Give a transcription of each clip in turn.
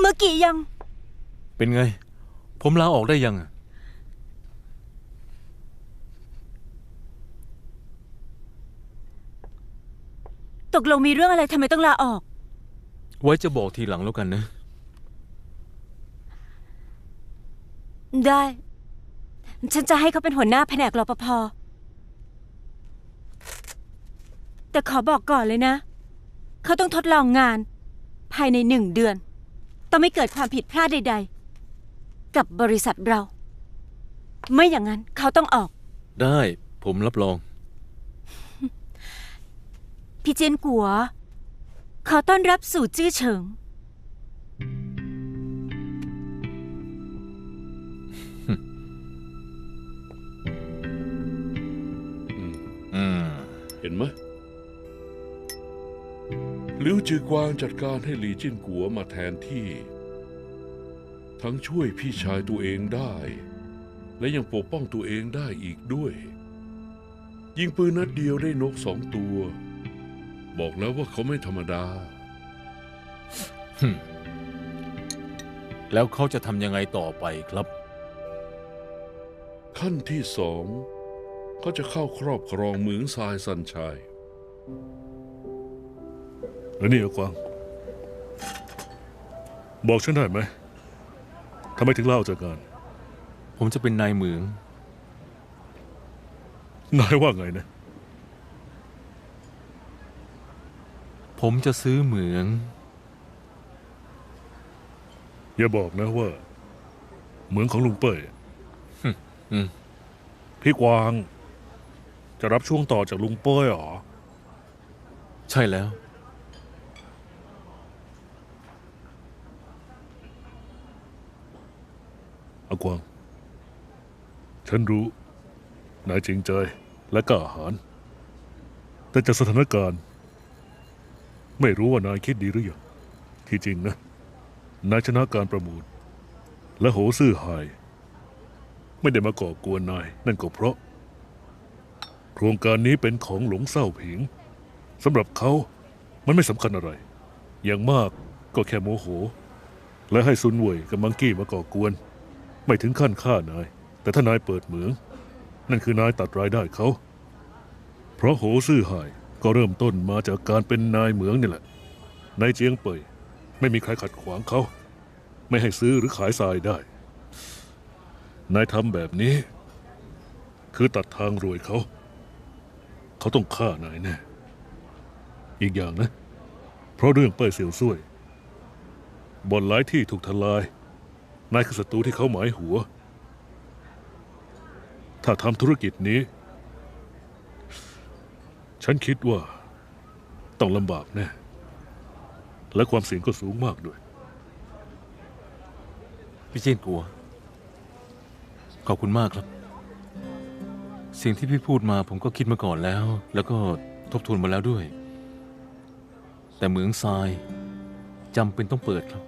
เมื่อกี้ยัง เป็นไง ผมลาออกได้ยังอะตกลงมีเรื่องอะไรทำไมต้องลาออก ไว้จะบอกทีหลังแล้วกันนะ ได้ ฉันจะให้เขาเป็นหัวหน้าแผนกรปภแต่ขอบอกก่อนเลยนะ เขาต้องทดลองงาน ภายในหนึ่งเดือน ต้องไม่เกิดความผิดพลาดใด ๆ กับบริษัทเรา ไม่อย่างนั้นเขาต้องออก ได้ผมรับรอง พี่เจียนกัว ขอต้อนรับสู่จื้อเฉิง ลิวจือกวางจัดการให้หลีจิ้นกัวมาแทนที่ ทั้งช่วยพี่ชายตัวเองได้ และยังปกป้องตัวเองได้อีกด้วย ยิงปืนนัดเดียวได้นกสองตัว บอกแล้วว่าเขาไม่ธรรมดา แล้วเขาจะทำยังไงต่อไปครับ ขั้นที่สองเขาจะเข้าครอบครองเหมืองทรายสันชาย แล้วนี่อากวาง บอกฉันได้ไหมทำไมถึงเล่าจากการผมจะเป็นนายเหมือง นายว่าไงนะ ผมจะซื้อเหมือง อย่าบอกนะว่า เหมืองของลุงเป้ยอืม พี่กวาง จะรับช่วงต่อจากลุงเป้ยเหรอ ใช่แล้ว อากวาง ฉันรู้ นายจริงใจและกล้าหาญแต่จากสถานการณ์ ไม่รู้ว่านายคิดดีหรือยังที่จริงนะ นายชนะการประมูล และโหซื่อหาย ไม่ได้มาก่อกวนนาย นั่นก็เพราะ โครงการนี้เป็นของหลงเศร้าผิงสำหรับเขามันไม่สำคัญอะไร อย่างมากก็แค่โมโห และให้ซุนเว่ยกับมังกี้มาก่อกวน ไม่ถึงขั้นฆ่านาย แต่ถ้านายเปิดเหมือง นั่นคือนายตัดรายได้เขา เพราะโหซื่อหายก็เริ่มต้นมาจากการเป็นนายเหมืองนี่แหละ นายเจียงเป่ยไม่มีใครขัดขวางเขา ไม่ให้ซื้อหรือขายทรายได้ นายทำแบบนี้ คือตัดทางรวยเขา เขาต้องฆ่านายแน่ อีกอย่างนะ เพราะเรื่องเป้ยเสี่ยวซุ่ยบ่อนหลายที่ถูกทลาย นายคือศัตรูที่เขาหมายหัว ถ้าทำธุรกิจนี้ ฉันคิดว่าต้องลำบากแน่ และความเสี่ยงก็สูงมากด้วย พี่เจนกลัว ขอบคุณมากครับ สิ่งที่พี่พูดมาผมก็คิดมาก่อนแล้ว แล้วก็ทบทวนมาแล้วด้วย แต่เหมืองทรายจำเป็นต้องเปิดครับ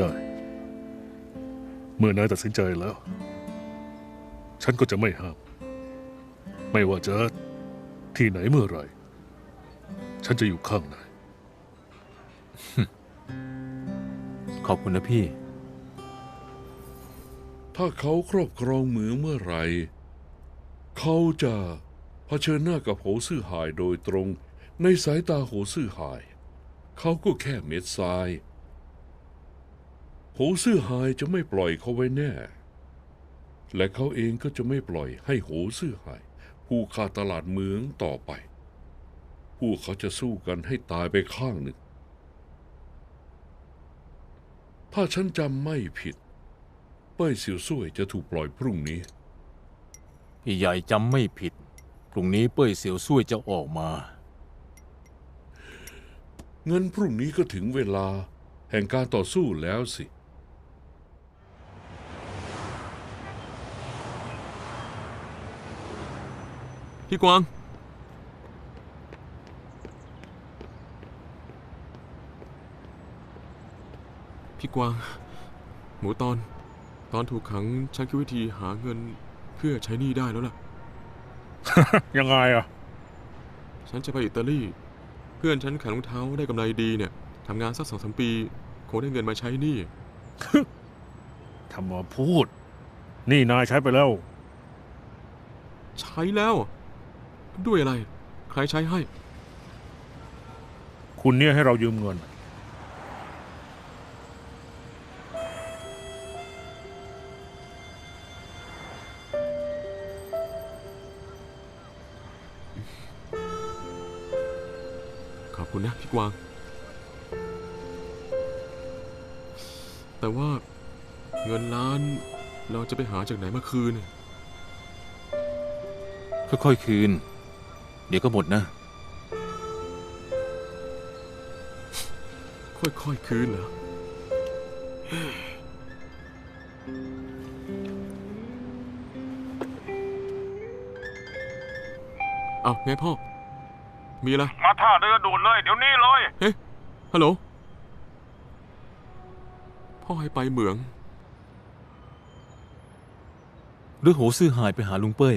ได้ เมื่อนายตัดสินใจแล้ว ฉันก็จะไม่ห้าม ไม่ว่าจะที่ไหนเมื่อไหร่ฉันจะอยู่ข้างนาย ขอบคุณนะพี่ ถ้าเขาครอบครองเหมืองเมื่อไหร่เขาจะเผชิญหน้ากับโหซื่อหายโดยตรง ในสายตาโหซื่อหาย เขาก็แค่เม็ดทราย โหซื่อหายจะไม่ปล่อยเขาไว้แน่ และเขาเองก็จะไม่ปล่อยให้โหซื่อหาย ผู้ขาดตลาดเหมืองต่อไป พวกเขาจะสู้กันให้ตายไปข้างหนึ่ง ถ้าฉันจำไม่ผิด เป้ยเสี่ยวซ่วยจะถูกปล่อยพรุ่งนี้ พี่ใหญ่จำไม่ผิด พรุ่งนี้เป้ยเสียวซุ่ยจะออกมา เงินพรุ่งนี้ก็ถึงเวลาแห่งการต่อสู้แล้วสิ พี่กวาง พี่กวาง หมูตอน ตอนถูกขังฉันคิดวิธีหาเงินเพื่อใช้หนี้ได้แล้วล่ะ ยังไงอะ ฉันจะไปอิตาลี เพื่อนฉันขายรองเท้าได้กำไรดีเนี่ยทำงานสักสองสามปี คงได้เงินมาใช้หนี่ทำมาพูด นี่นายใช้ไปแล้ว ใช้แล้ว ด้วยอะไร ใครใช้ให้ คุณเนี่ยให้เรายืมเงิน ขอบคุณนะพี่กวาง แต่ว่าเงินล้านเราจะไปหาจากไหนมาคืน ค่อยๆคืน เดี๋ยวก็หมดนะ ค่อยๆคืนเหรอ เอาไงพ่อ มีอะไร มาท่าเรือด่วนเลย เดี๋ยวนี้เลย เฮ้ฮัลโหล พ่อให้ไปเหมืองหรือโหซื่อหายไปหาลุงเป้ย